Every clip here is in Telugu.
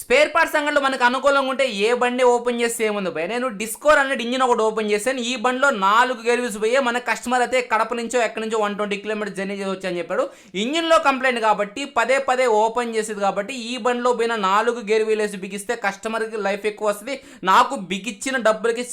స్పేర్ పార్ట్స్ అంగడిలో మనకు అనుకూలంగా ఉంటే ఏ బండి ఓపెన్ చేస్తే ఏముంది భయ నేను డిస్కోర్ అనేది ఇంజిన్ ఒకటి ఓపెన్ చేశాను. ఈ బండిలో నాలుగు గెలివిస్ పోయి మన కస్టమర్ అయితే కడప నుంచో ఎక్కడి నుంచో వన్ ట్వంటీ కిలోమీటర్ జర్నీ చేయవచ్చు అని చెప్పాడు. ఇంజిన్లో కంప్లైంట్ కాబట్టి పదే పదే ఓపెన్ చేసేది కాబట్టి ఈ బండిలో పోయిన నాలుగు గేర్ వీల్ వేసి బిగిస్తే కస్టమర్కి లైఫ్ ఎక్కువ వస్తుంది. నాకు బిగిచ్చిన డబ్బులకి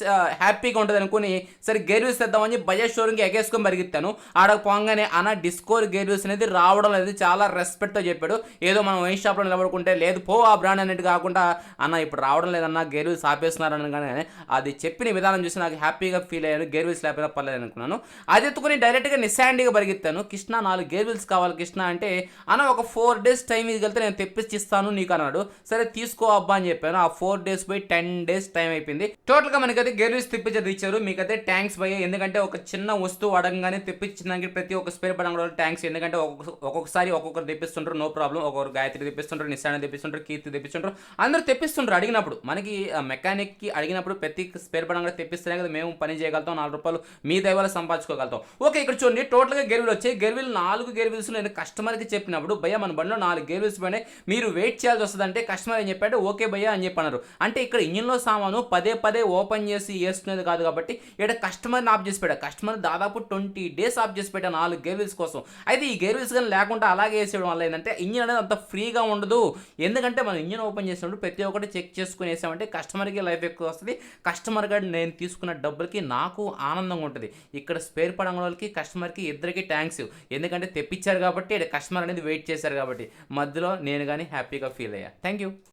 హ్యాపీగా ఉంటుంది అనుకుని సరే గేర్ వీల్స్ తెద్దామని బజాజ్ షోరూమ్కి ఎగేసుకొని పరిగెత్తాను. ఆడ పోగానే అన్న డిస్కోర్ గేర్ వీల్స్ అనేది రావడం అనేది చాలా రెస్పెక్ట్తో చెప్పాడు. ఏదో మనం వైన్ షాప్లో నిలబడుకుంటే లేదు పో ఆ బ్రాండ్ అన్నట్టు కాకుండా అన్న ఇప్పుడు రావడం లేదన్న గేర్ వీల్స్ ఆపేస్తున్నారు కానీ అది చెప్పిన విధానం చూసి నాకు హ్యాపీగా ఫీల్ అయ్యాను గేర్ వీల్స్ లేకపోతే పర్లేదు అనుకున్నాను. అది ఎత్తుకుని డైరెక్ట్గా నిస్సాండీగా పరిగెత్తాను. కృష్ణ నాలుగు గేర్ వీల్స్ కావాలి కృష్ణ అంటే అన్న ఒక ఫోర్ డేస్ టైం ఇది వెళ్తే నేను తెప్పించి ఇస్తాను నీకు అన్నాడు. సరే తీసుకో అబ్బా అని చెప్పాను. ఆ ఫోర్ డేస్ పోయి టెన్ డేస్ టైం అయిపోయింది. టోటల్గా మనకైతే గేర్ వీల్స్ తెప్పించేది ఇచ్చారు మీకైతే ట్యాంక్స్ పోయి ఎందుకంటే ఒక చిన్న వస్తువు అడగంగానే తెప్పించడానికి ప్రతి ఒక్క స్పేర్ పడంగా ట్యాంక్స్ ఎందుకంటే ఒక్కొక్క- ఒక్కొక్కసారి ఒక్కొక్కరు తెప్పిస్తుంటారు నో ప్రాబ్లం ఒక్కొక్కరు గాయత్రి తెప్పిస్తుంటారు నిస్సాన్ని తెప్పిస్తుంటారు కీర్తి తెప్పిస్తుంటారు. అందరూ తెప్పిస్తుంటారు అడిగినప్పుడు. మనకి మెకానిక్కి అడిగినప్పుడు ప్రతి స్పేర్ పడంగా తెప్పిస్తేనే కదా మేము పని చేయగలుగుతాం నాలుగు రూపాయలు మీ దైవాలు సంపాదించుకోగలుగుతాం. ఓకే ఇక్కడ చూడండి టోటల్గా గేర్ వచ్చాయి. గేర్ నాలుగు గేర్ నేను కస్టమర్కి చెప్పినప్పుడు భయ్య మన బండిలో నాలుగు గేర్ పోయినాయి. మీరు వెయిట్ చేయాల్సి వస్తుందంటే కస్టమర్ ఏం చెప్పాడు? ఓకే భయ్య అని చెప్పన్నారు. అంటే ఇక్కడ ఇంజిన్లో సామాను పదే పదే ఓపెన్ చేసి వేసుకునేది కాదు కాబట్టి ఇక్కడ కస్టమర్ని ఆఫ్ చేసి పెట్టా కస్టమర్ దాదాపు ట్వంటీ డేస్ ఆఫ్ చేసి పెట్టా నాలుగు గేర్ కోసం. అయితే ఈ గేర్వీల్స్ కానీ లేకుండా అలాగే వేసేయడం వల్ల ఏంటంటే ఇంజిన్ అనేది అంత ఫ్రీగా ఉండదు. ఎందుకంటే మనం ఇంజిన్ ఓపెన్ చేసినప్పుడు ప్రతి ఒక్కటి చెక్ చేసుకుని వేసామంటే కస్టమర్కి లైఫ్ ఎక్కువ వస్తుంది. కస్టమర్ గారు నేను తీసుకున్న డబ్బులకి నాకు ఆనందంగా ఉంటుంది. ఇక్కడ స్పేర్ పడంగా వాళ్ళకి కస్టమర్కి ఇద్దరికి థ్యాంక్స్. ఎందుకంటే తెప్పించారు కాబట్టి కస్టమర్ అనేది వెయిట్ చేశారు కాబట్టి. మధ్యలో నేను కానీ హ్యాపీగా ఫీల్ అయ్యా. Thank you.